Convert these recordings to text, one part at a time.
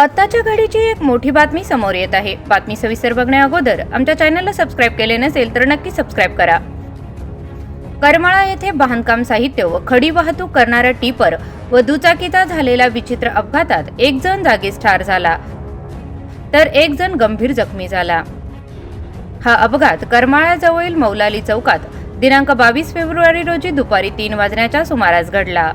आत्ताच्या घडीची एक मोठी बातमी समोर येत आहे. बातमी सविस्तर बघण्या अगोदर आमच्या चॅनलला सबस्क्राईब केले नसेल तर नक्की सबस्क्राईब करा. करमाळा येथे बांधकाम साहित्य व खडी वाहतूक करणारा टिपर व दुचाकीचा झालेल्या विचित्र अपघातात एक जण जागीच ठार झाला. तर एक जण गंभीर जखमी झाला. हा अपघात करमाळाजवळील मौलाली चौकात दिनांक बावीस फेब्रुवारी रोजी दुपारी तीन वाजण्याच्या सुमारास घडला.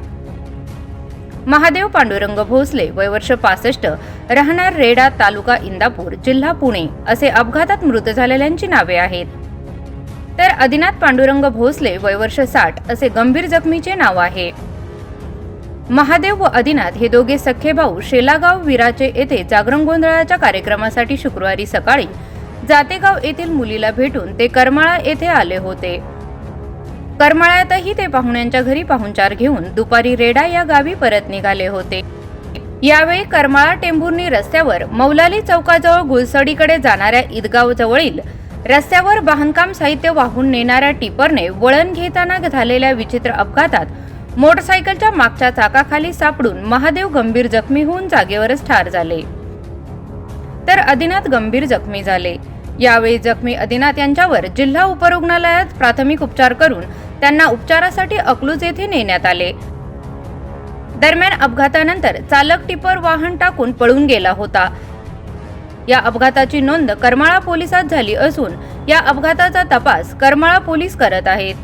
महादेव पांडुरंग भोसले वय वर्ष पासष्ट राहणार रेडा तालुका इंदापूर जिल्हा पुणे असे अपघातात मृत झालेल्यांची नावे आहेत. तर आदिनाथ पांडुरंग भोसले वय वर्ष साठ असे गंभीर जखमीचे नाव आहे. महादेव व आदिनाथ हे दोघे सख्खे भाऊ शेलागाव विराचे येथे जागरण गोंधळाच्या कार्यक्रमासाठी शुक्रवारी सकाळी जातेगाव येथील मुलीला भेटून ते करमाळा येथे आले होते. करमाळ्यातही ते पाहुण्यांच्या घरी पाहुणचार घेऊन दुपारी रेडा या गावी परत निघाले होते. यावेळी करमाळा टेंभुर्णी रस्त्यावर मौलाली चौकाजवळ गुलसडीकडे जाणाऱ्या ईदगाव जवळील रस्त्यावर बांधकाम साहित्य वाहून नेणाऱ्या टिपरने वळण घेताना झालेल्या विचित्र अपघातात मोटरसायकलच्या मागच्या चाकाखाली सापडून महादेव गंभीर जखमी होऊन जागेवरच ठार झाले. तर आदिनाथ गंभीर जखमी झाले. यावेळी जखमी आदिनाथ यांच्यावर जिल्हा उपरुग्णालयात प्राथमिक उपचार करून त्यांना उपचारासाठी अकलूज येथे नेण्यात आले. दरम्यान अपघातानंतर चालक टिपर वाहन टाकून पळून गेला होता. या अपघाताची नोंद करमाळा पोलिसात झाली असून या अपघाताचा तपास करमाळा पोलीस करत आहेत.